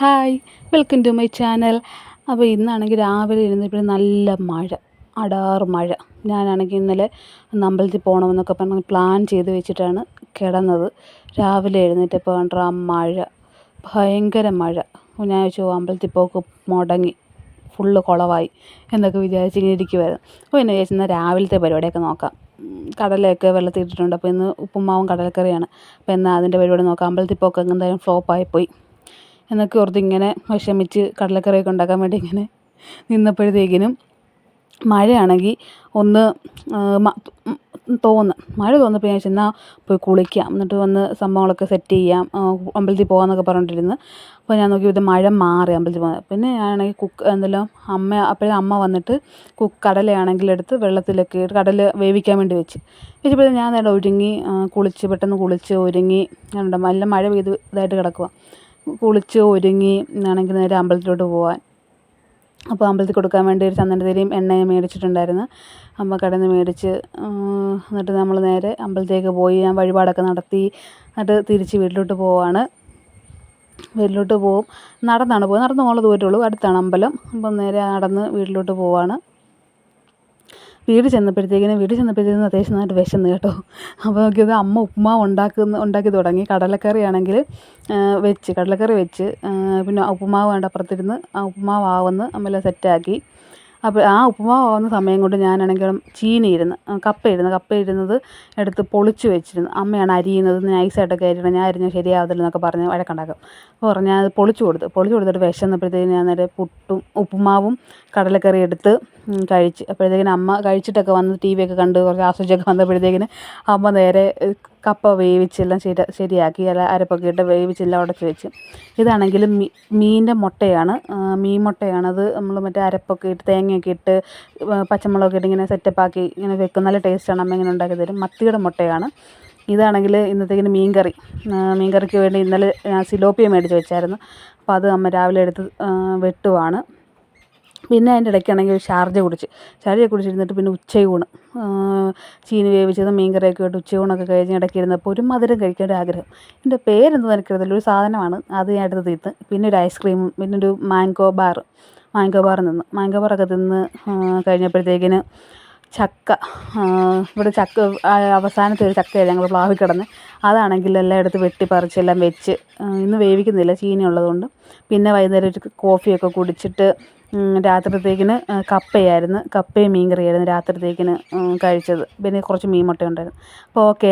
Hi welcome to my channel അപ്പോൾ ഇന്നാണെങ്കിൽ രാവിലെ ഇരുന്നപ്പോൾ നല്ല മഴ അടാർ മഴ. ഞാനാണെങ്കിൽ ഇന്നലെ അമ്പലത്തിൽ പോകണമെന്നൊക്കെ പറഞ്ഞ് പ്ലാൻ ചെയ്ത് വെച്ചിട്ടാണ് കിടന്നത്. രാവിലെ എഴുന്നേറ്റപ്പോൾ കണ്ടാ ആ മഴ ഭയങ്കര മഴ. ഞാൻ വെച്ചു അമ്പലത്തിൽ പോക്ക് മുടങ്ങി ഫുള്ള് കുളവായി എന്നൊക്കെ വിചാരിച്ച് ഇങ്ങനെ ഇരിക്കുമായിരുന്നു അപ്പോൾ എന്നെ വിചാരിച്ചാൽ രാവിലത്തെ പരിപാടിയൊക്കെ നോക്കാം. കടലയൊക്കെ വെള്ളത്തിൽ ഇട്ടിട്ടുണ്ട് അപ്പോൾ ഇന്ന് ഉപ്പുമാവും കടലക്കറിയാണ്. അപ്പോൾ എന്നാൽ അതിന്റെ പരിപാടി നോക്കാം. അമ്പലത്തിൽ പോക്ക് എന്തായാലും ഫ്ലോപ്പായിപ്പോയി എന്നൊക്കെ ഓർത്ത് ഇങ്ങനെ വിഷമിച്ച് കടലക്കറിയൊക്കെ ഉണ്ടാക്കാൻ വേണ്ടി ഇങ്ങനെ നിന്നപ്പോഴത്തേക്കിനും മഴയാണെങ്കിൽ ഒന്ന് തോന്ന് മഴ തോന്നപ്പോൾ ഞാൻ ചെന്നാൽ പോയി കുളിക്കാം. എന്നിട്ട് വന്ന് സംഭവങ്ങളൊക്കെ സെറ്റ് ചെയ്യാം. അമ്പലത്തിൽ പോകാമെന്നൊക്കെ പറഞ്ഞിട്ടിരുന്നു അപ്പോൾ ഞാൻ നോക്കി ഇത് മഴ മാറി അമ്പലത്തിൽ പോകാൻ. പിന്നെ ഞാനാണെങ്കിൽ കുക്ക് എന്തെല്ലാം അമ്മ അപ്പോഴേ അമ്മ വന്നിട്ട് കുക്ക് കടലയാണെങ്കിൽ എടുത്ത് വെള്ളത്തിലൊക്കെ കടല വേവിക്കാൻ വേണ്ടി വെച്ച്. വെച്ചപ്പോൾ ഞാൻ നേരെ ഒരുങ്ങി കുളിച്ച് പെട്ടെന്ന് കുളിച്ച് ഒരുങ്ങി നല്ല മഴ പെയ്ത് ഇതായിട്ട് കിടക്കുക കുളിച്ച് ഒരുങ്ങി ആണെങ്കിൽ നേരെ അമ്പലത്തിലോട്ട് പോകാൻ അപ്പോൾ അമ്പലത്തിൽ കൊടുക്കാൻ വേണ്ടി ഒരു ചന്ദനത്തിരിയും എണ്ണയും മേടിച്ചിട്ടുണ്ടായിരുന്നു. അമ്മ കടന്ന് മേടിച്ച് എന്നിട്ട് നമ്മൾ നേരെ അമ്പലത്തിലേക്ക് പോയി. ഞാൻ വഴിപാടൊക്കെ നടത്തി എന്നിട്ട് തിരിച്ച് വീട്ടിലോട്ട് പോവാണ്. വീട്ടിലോട്ട് പോവും. നടന്നാണ് പോകുന്നത് നടന്ന് പോകാനുള്ള ദൂരമേ ഉള്ളൂ. അടുത്താണ് അമ്പലം. അപ്പം നേരെ നടന്ന് വീട്ടിലോട്ട് പോവാണ്. വീട് ചെന്നപ്പോഴത്തേക്കിനും വീട് ചെന്നപ്പോഴത്തേക്കും അത്യാവശ്യം നന്നായിട്ട് വിശന്ന് കേട്ടോ. അപ്പോൾ നോക്കിയത് അമ്മ ഉപ്പുമാവ് ഉണ്ടാക്കുന്ന ഉണ്ടാക്കി തുടങ്ങി. കടലക്കറി ആണെങ്കിൽ വെച്ച് കടലക്കറി വെച്ച് പിന്നെ ഉപ്പുമാവ് വേണ്ട അപ്പുറത്തിരുന്ന് ആ ഉപ്പുമാവ് ആവുന്ന അമ്മയെല്ലാം സെറ്റാക്കി അപ്പോൾ ആ ഉപ്പുമാവ് ആവുന്ന സമയം കൊണ്ട് ഞാനാണെങ്കിൽ ചീനി ഇരുന്ന് കപ്പ ഇരുന്ന് കപ്പ ഇരുന്നത് എടുത്ത് പൊളിച്ച് വെച്ചിരുന്നു. അമ്മയാണ് അരിയുന്നത് നൈസായിട്ടൊക്കെ അരിയണം ഞാൻ അരിഞ്ഞാൽ ശരിയാവത്തില്ല എന്നൊക്കെ പറഞ്ഞ് വഴക്കുണ്ടാക്കും. അപ്പോൾ പറഞ്ഞ് അത് പൊളിച്ച് കൊടുത്തു. പൊളിച്ച് കൊടുത്തിട്ട് വിശന്നപ്പോഴത്തേക്കും ഞാൻ നേരെ പുട്ടും ഉപ്പുമാവും കടലക്കറി എടുത്ത് കഴിച്ച്. അപ്പോഴത്തേക്കിനും അമ്മ കഴിച്ചിട്ടൊക്കെ വന്ന് ടി വി ഒക്കെ കണ്ട് കുറച്ച് ആസ്വദിച്ചൊക്കെ വന്നപ്പോഴത്തേക്കിന് അമ്മ നേരെ കപ്പ വേവിച്ചെല്ലാം ശരി ശരിയാക്കി അല്ല അരപ്പൊക്കെ ഇട്ട് വേവിച്ചെല്ലാം ഉടച്ച് വെച്ച്. ഇതാണെങ്കിൽ മീനിന്റെ മുട്ടയാണ്. മീൻ മുട്ടയാണത് നമ്മൾ മറ്റേ അരപ്പൊക്കെ ഇട്ട് തേങ്ങയൊക്കെ ഇട്ട് പച്ചമുളകൊക്കെ ഇട്ട് ഇങ്ങനെ സെറ്റപ്പാക്കി ഇങ്ങനെ വെക്കും. നല്ല ടേസ്റ്റാണ്. അമ്മ ഇങ്ങനെ ഉണ്ടാക്കി തരും. മത്തിയുടെ മുട്ടയാണ്. ഇതാണെങ്കിൽ ഇന്നത്തേക്കിന് മീൻകറി. മീൻകറിക്ക് മീൻ കറിക്ക് വേണ്ടി ഇന്നലെ സിലോപ്പിയ മേടിച്ച് വെച്ചായിരുന്നു. അപ്പോൾ അത് അമ്മ രാവിലെ എടുത്ത് വെട്ടുവാണ്. പിന്നെ അതിന്റെ ഇടയ്ക്കാണെങ്കിൽ ഷാർജ കുടിച്ച്. ഷാർജ കുടിച്ചിരുന്നിട്ട് പിന്നെ ഉച്ചയൂണ് ചീനി വേവിച്ചതും മീൻ കറിയൊക്കെ ആയിട്ട് ഉച്ചയൂണൊക്കെ കഴിഞ്ഞ് ഇടയ്ക്ക് ഇരുന്നപ്പോൾ ഒരു മധുരം കഴിക്കാൻ ഒരു ആഗ്രഹം. ഇതിന്റെ പേരെന്തെന്ന് എനിക്കറിയത്തില്ല. ഒരു സാധനമാണ്. അത് ഞാൻ എടുത്ത് തീർത്ത്. പിന്നെ ഒരു ഐസ്ക്രീമും പിന്നെ ഒരു മാംഗോ ബാർ മാംഗോ ബാർ നിന്ന്. മാംഗോ ബാറൊക്കെ തിന്ന് കഴിഞ്ഞപ്പോഴത്തേക്കിന് ചക്ക ഇവിടെ ചക്ക അവസാനത്തെ ഒരു ചക്കയാണ് ഞങ്ങൾ പ്ലാവിൽ കിടന്ന്. അതാണെങ്കിൽ എല്ലാം എടുത്ത് വെട്ടിപ്പറിച്ച് എല്ലാം വെച്ച് ഇന്ന് വേവിക്കുന്നില്ല ചീനി ഉള്ളതുകൊണ്ട്. പിന്നെ വൈകുന്നേരം ഒരു കോഫിയൊക്കെ കുടിച്ചിട്ട് രാത്രിത്തേക്കിന് കപ്പയായിരുന്നു. കപ്പയും മീൻ കറിയായിരുന്നു രാത്രിത്തേക്കിന് കഴിച്ചത്. പിന്നെ കുറച്ച് മീൻ മുട്ട ഉണ്ടായിരുന്നു അപ്പോൾ ഓക്കെ